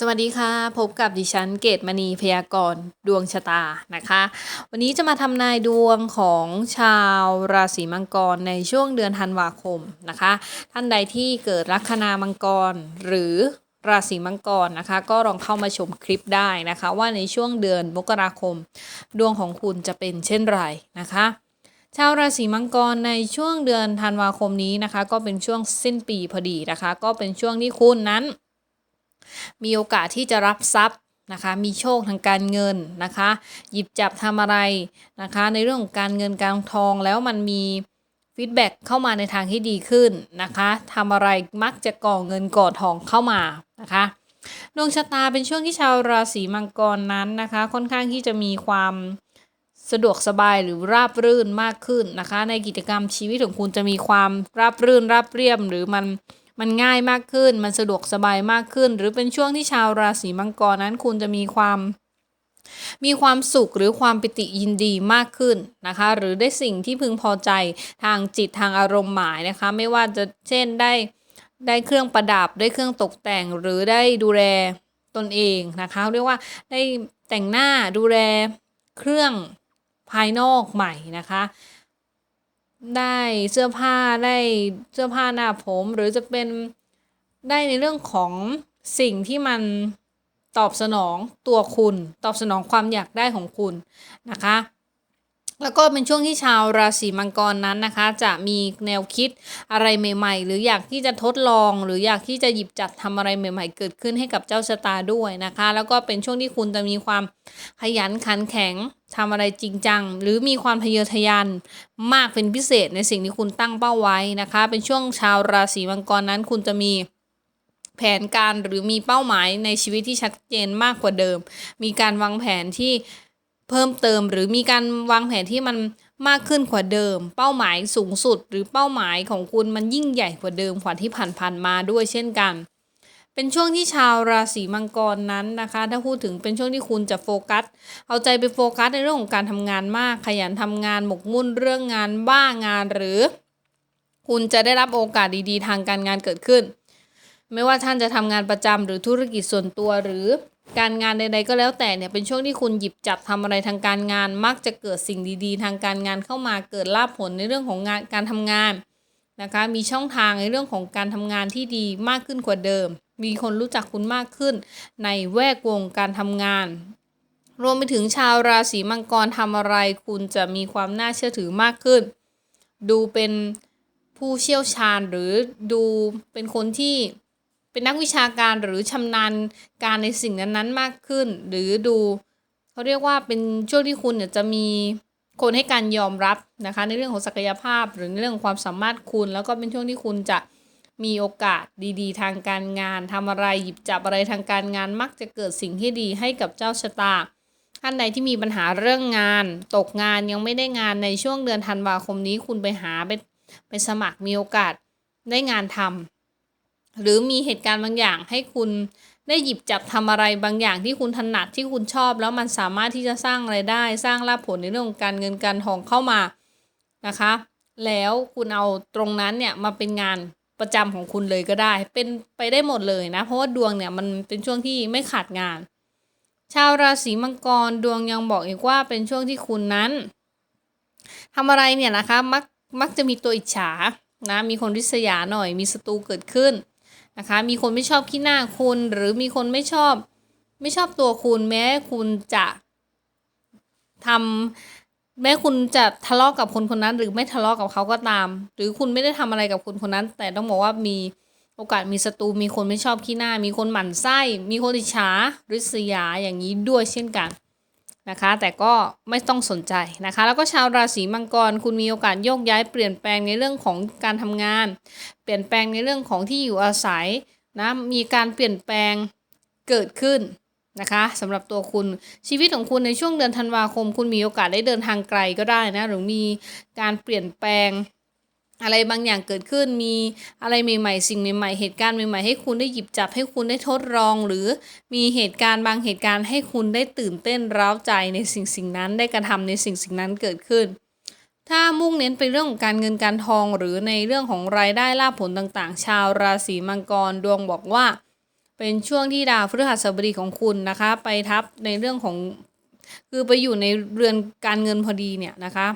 สวัสดีค่ะ พบกับดิฉันเกตมณีพยากรณ์ดวงชะตานะคะ วันนี้จะมาทำนายดวงของชาวราศีมังกรในช่วงเดือนธันวาคมนะคะ ท่านใดที่เกิดลัคนามังกรหรือราศีมังกรนะคะ ก็ลองเข้ามาชมคลิปได้นะคะ ว่าในช่วงเดือนมกราคม ดวงของคุณจะเป็นเช่นไรนะคะชาวราศีมังกรในช่วงเดือนธันวาคมนี้นะคะ ก็เป็นช่วงสิ้นปีพอดีนะคะ ก็เป็นช่วงที่คุณนั้น มีโอกาสที่จะรับทรัพย์นะคะ มีโชคทางการเงินนะคะ หยิบจับทำอะไรนะคะ ในเรื่องของการเงินการทองแล้วมันมีฟีดแบ็กเข้ามาในทางที่ดีขึ้นนะคะทำอะไรมักจะก่อเงินก่อทองเข้ามานะคะดวงชะตาเป็นช่วงที่ชาวราศีมังกรนั้นนะคะ ค่อนข้างที่จะมีความสะดวกสบายหรือราบรื่นมากขึ้นนะคะ ในกิจกรรมชีวิตของคุณจะมีความราบรื่นราบเรียบหรือมัน มันง่ายมากขึ้น มันสะดวกสบายมากขึ้น หรือเป็นช่วงที่ชาวราศีมังกรนั้นคุณจะมีความมีความสุขหรือความปิติยินดีมากขึ้นนะคะ หรือได้สิ่งที่พึงพอใจทางจิตทางอารมณ์หมายนะคะ ไม่ว่าจะเช่นได้ได้เครื่องประดับได้เครื่องตกแต่งหรือได้ดูแลตนเองนะคะ เรียกว่าได้แต่งหน้าดูแลเครื่องภายนอกใหม่นะคะ ได้เสื้อผ้าได้เสื้อผ้าหน้าผม หรือจะเป็นได้ในเรื่องของสิ่งที่มันตอบสนองตัวคุณ ตอบสนองความอยากได้ของคุณนะคะ แล้วก็เป็นช่วงที่ชาวราศีมังกรนั้นนะคะ จะมีแนวคิดอะไรใหม่ ๆ หรืออยากที่จะทดลอง หรืออยากที่จะหยิบจับทำอะไรใหม่ ๆ เกิดขึ้นให้กับเจ้าชะตาด้วยนะคะ แล้วก็เป็นช่วงที่คุณจะมีความขยันขันแข็งทำอะไรจริงจัง หรือมีความทะเยอทะยานมากเป็นพิเศษในสิ่งที่คุณตั้งเป้าไว้นะคะ เป็นช่วงชาวราศีมังกรนั้น คุณจะมีแผนการหรือมีเป้าหมายในชีวิตที่ชัดเจนมากกว่าเดิม มีการวางแผนที่ เพิ่มเติม หรือมีการวางแผนที่มันมากขึ้นกว่าเดิม เป้าหมายสูงสุด หรือเป้าหมายของคุณมันยิ่งใหญ่กว่าเดิมกว่าที่ผ่านๆมาด้วยเช่นกัน เป็นช่วงที่ชาวราศีมังกรนั้นนะคะ ถ้าพูดถึงเป็นช่วงที่คุณจะโฟกัส เอาใจไปโฟกัสในเรื่องของการทำงานมาก ขยันทำงานหมกมุ่นเรื่องงานบ้างานหรือ คุณจะได้รับโอกาสดีๆ ทางการงานเกิดขึ้น ไม่ว่าท่านจะทำงานประจำหรือธุรกิจส่วนตัวหรือ การงานใดๆก็แล้วแต่เนี่ยเป็นช่วงที่คุณหยิบจับทำอะไรทางการงาน มักจะเกิดสิ่งดีๆ ทางการงานเข้ามาเกิดลาภผลในเรื่องของงานการทำงานนะคะมีช่องทางในเรื่องของการทำงานที่ดีมากขึ้นกว่าเดิม มีคนรู้จักคุณมากขึ้น ในแวดวงการทำงาน รวมไปถึงชาวราศีมังกรทำอะไร คุณจะมีความน่าเชื่อถือมากขึ้น ดูเป็นผู้เชี่ยวชาญหรือดูเป็นคนที่ เป็นนักวิชาการหรือชำนาญการในสิ่งนั้นๆมากขึ้น หรือดูเขาเรียกว่าเป็นช่วงที่คุณเนี่ยจะมีคนให้การยอมรับนะคะ ในเรื่องของศักยภาพ หรือในเรื่องของความสามารถคุณ แล้วก็เป็นช่วงที่คุณจะมีโอกาสดีๆ ทางการงานทำอะไรหยิบจับอะไรทางการงานมักจะเกิดสิ่งที่ดีให้กับเจ้าชะตาท่านใดที่มีปัญหาเรื่องงาน ตกงานยังไม่ได้งานในช่วงเดือนธันวาคมนี้คุณไปหาไปไปสมัครมีโอกาสได้งานทำ หรือมีเหตุการณ์บางอย่างให้คุณได้หยิบจับทำอะไรบางอย่างที่คุณถนัดที่คุณชอบ แล้วมันสามารถที่จะสร้างไรายได้ สร้างลาภผลในเรื่องของการเงินการทองเข้ามานะคะ แล้วคุณเอาตรงนั้นเนี่ยมาเป็นงานประจำของคุณเลยก็ได้ เป็นไปได้หมดเลยนะ เพราะว่าดวงเนี่ยมันเป็นช่วงที่ไม่ขาดงาน ชาวราศีมังกรดวงยังบอกอีกว่าเป็นช่วงที่คุณนั้นทำอะไรเนี่ยนะคะมักมักจะมีตัวอิจฉานะมีคนริษยาหน่อย มีศัตรูเกิดขึ้น นะคะ มีคนไม่ชอบขี้หน้าคุณหรือมีคนไม่ชอบ ไม่ชอบตัวคุณแม้คุณจะทำแม้คุณจะทะเลาะกับคนคนนั้น หรือไม่ทะเลาะกับเขาก็ตาม หรือคุณไม่ได้ทำอะไรกับคนคนนั้น แต่ต้องบอกว่ามีโอกาสมีศัตรูมีคนไม่ชอบขี้หน้า มีคนหมั่นไส้ มีคนอิจฉาริษยาอย่างนี้ด้วยเช่นกัน นะคะ แต่ก็ไม่ต้องสนใจนะคะ แล้วก็ชาวราศีมังกร คุณมีโอกาสโยกย้ายเปลี่ยนแปลงในเรื่องของการทำงาน เปลี่ยนแปลงในเรื่องของที่อยู่อาศัยนะมีการเปลี่ยนแปลงเกิดขึ้นนะคะสำหรับตัวคุณชีวิตของคุณในช่วงเดือนธันวาคม คุณมีโอกาสได้เดินทางไกลก็ได้นะหรือมีการเปลี่ยนแปลง อะไรบางอย่างเกิดขึ้นมีอะไรใหม่ๆ สิ่งใหม่ ๆ เหตุการณ์ใหม่ๆ ให้คุณได้หยิบจับให้คุณได้ทดลอง หรือมีเหตุการณ์บางเหตุการณ์ให้คุณได้ตื่นเต้นร้าวใจในสิ่งสิ่งนั้นได้กระทำในสิ่งสิ่งนั้นเกิดขึ้น ถ้ามุ่งเน้นไปเรื่องของการเงินการทองหรือในเรื่องของรายได้ลาภผลต่างๆ ชาวราศีมังกรดวงบอกว่า เป็นช่วงที่ดาวพฤหัสบดีของคุณนะคะ ไปทับในเรื่องของคือไปอยู่ในเรือนการเงินพอดีเนี่ยนะคะ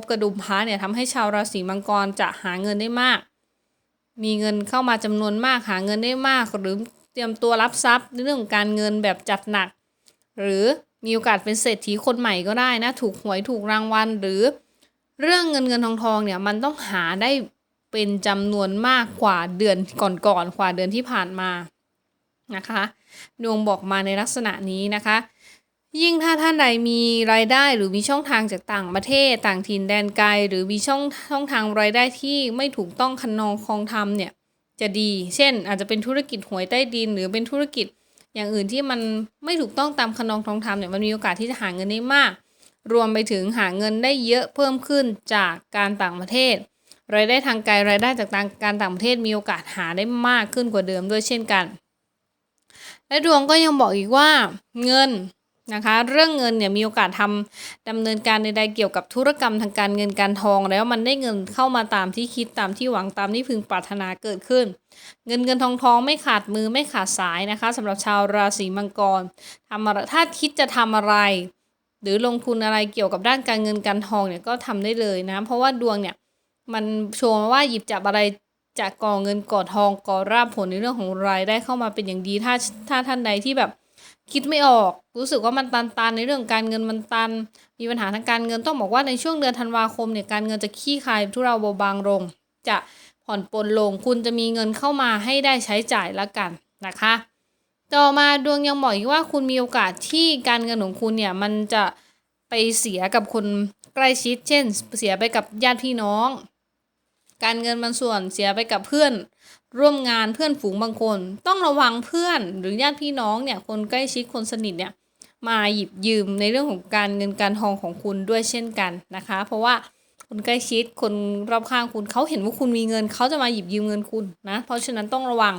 บกระดุมพระเนี่ยทำให้ชาวราศีมังกรจะหาเงินได้มาก มีเงินเข้ามาจำนวนมากหาเงินได้มาก หรือเตรียมตัวรับทรัพย์ในเรื่องของการเงินแบบจัดหนัก หรือมีโอกาสเป็นเศรษฐีคนใหม่ก็ได้นะ ถูกหวยถูกรางวัลหรือเรื่องเงินเงินทองทองเนี่ยมันต้องหาได้เป็นจำนวนมากกว่าเดือนก่อนๆกว่าเดือนที่ผ่านมานะคะ ดวงบอกมาในลักษณะนี้นะคะ ยิ่งถ้าท่านใดมีรายได้หรือมีช่องทางจากต่างประเทศ ต่างถิ่นแดนไกล หรือมีช่องช่องทางรายได้ที่ไม่ถูกต้องคันนองคองธรรมเนี่ยจะดี เช่น อาจจะเป็นธุรกิจหวยใต้ดิน หรือเป็นธุรกิจอย่างอื่นที่มันไม่ถูกต้องตามคันนองคองธรรมเนี่ยมันมีโอกาสที่จะหาเงินได้มาก รวมไปถึงหาเงินได้เยอะเพิ่มขึ้นจากการต่างประเทศ รายได้ทางไกลรายได้จากการต่างประเทศมีโอกาสหาได้มากขึ้นกว่าเดิมด้วยเช่นกัน และดวงก็ยังบอกอีกว่าเงิน นะคะ เรื่องเงินเนี่ยมีโอกาสทำดำเนินการใดๆเกี่ยวกับธุรกรรมทางการเงินการทอง แล้วมันได้เงินเข้ามาตามที่คิดตามที่หวังตามที่พึงปรารถนาเกิดขึ้น เงินเงินทองทองไม่ขาดมือไม่ขาดสายนะคะสำหรับชาวราศีมังกรทำอะไรถ้าคิดจะทำอะไร หรือลงทุนอะไรเกี่ยวกับด้านการเงินการทองเนี่ยก็ทำได้เลยนะ เพราะว่าดวงเนี่ยมันโชว์ว่าหยิบจับอะไรจะก่อเงินก่อทองก่อราบผลในเรื่องของรายได้เข้ามาเป็นอย่างดีถ้าถ้าท่านใดที่แบบ คิดไม่ออก รู้สึกว่ามันตันตันในเรื่องการเงินมันตัน มีปัญหาทางการเงินต้องบอกว่าในช่วงเดือนธันวาคมเนี่ยการเงินจะขี้คายทุเราเบาบางลง จะผ่อนปลนลง คุณจะมีเงินเข้ามาให้ได้ใช้จ่ายละกันนะคะ ต่อมาดวงยังบอกอีกว่าคุณมีโอกาสที่การเงินของคุณเนี่ยมันจะไปเสียกับคนใกล้ชิด เช่น เสียไปกับญาติพี่น้อง การเงินบางส่วนเสียไปกับเพื่อน ร่วมงานเพื่อนฝูงบางคน ต้องระวังเพื่อนหรือญาติพี่น้องเนี่ยคนใกล้ชิดคนสนิทเนี่ยมาหยิบยืมในเรื่องของการเงินการทองของคุณด้วยเช่นกันนะคะ เพราะว่าคนใกล้ชิดคนรอบข้างคุณเขาเห็นว่าคุณมีเงินเขาจะมาหยิบยืมเงินคุณนะเพราะฉะนั้นต้องระวัง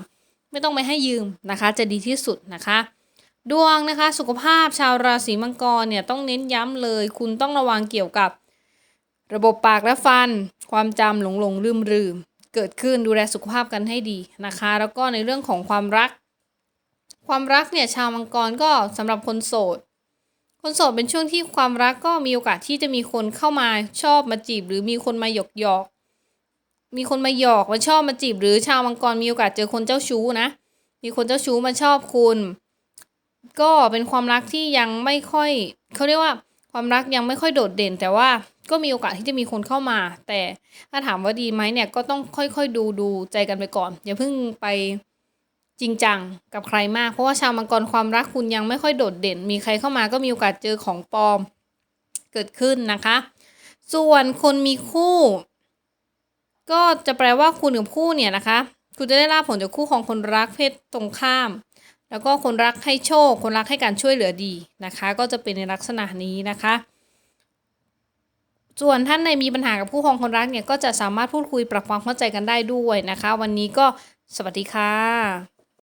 ไม่ต้องไปให้ยืมนะคะ จะดีที่สุดนะคะ ดวงนะคะสุขภาพชาวราศีมังกรเนี่ยต้องเน้นย้ำเลย คุณต้องระวังเกี่ยวกับ ระบบปากและฟัน ความจำหลงหลงลืมลืม เกิดขึ้นดูแลสุขภาพกันให้ดีนะคะ แล้วก็ในเรื่องของความรัก ความรักเนี่ยชาวมังกรก็สำหรับคนโสด คนโสดเป็นช่วงที่ความรักก็มีโอกาสที่จะมีคนเข้ามาชอบมาจีบ หรือมีคนมาหยอกหยอกมีคนมาหยอกมาชอบมาจีบ หรือชาวมังกรมีโอกาสเจอคนเจ้าชู้นะ มีคนเจ้าชู้มาชอบคุณ ก็เป็นความรักที่ยังไม่ค่อยเขาเรียกว่า ความรักยังไม่ค่อยโดดเด่นแต่ว่า ก็มีโอกาสที่จะมีคนเข้ามา แต่ถ้าถามว่าดีไหมเนี่ยก็ต้องค่อยๆดูดูใจกันไปก่อน อย่าเพิ่งไปจริงจังกับใครมาก เพราะว่าชาวมังกรความรักคุณยังไม่ค่อยโดดเด่น มีใครเข้ามาก็มีโอกาสเจอของปลอมเกิดขึ้นนะคะ ส่วนคนมีคู่ ก็จะแปลว่าคุณกับคู่เนี่ยนะคะ คุณจะได้รับผลจากคู่ของคนรักเพศตรงข้าม แล้วก็คนรักให้โชค คนรักให้การช่วยเหลือดีนะคะ ก็จะเป็นในลักษณะนี้นะคะ ส่วนท่านในมีปัญหากับผู้ครองคนรักเนี่ยก็จะสามารถพูดคุยปรับความเข้าใจกันได้ด้วยนะคะ วันนี้ก็สวัสดีค่ะ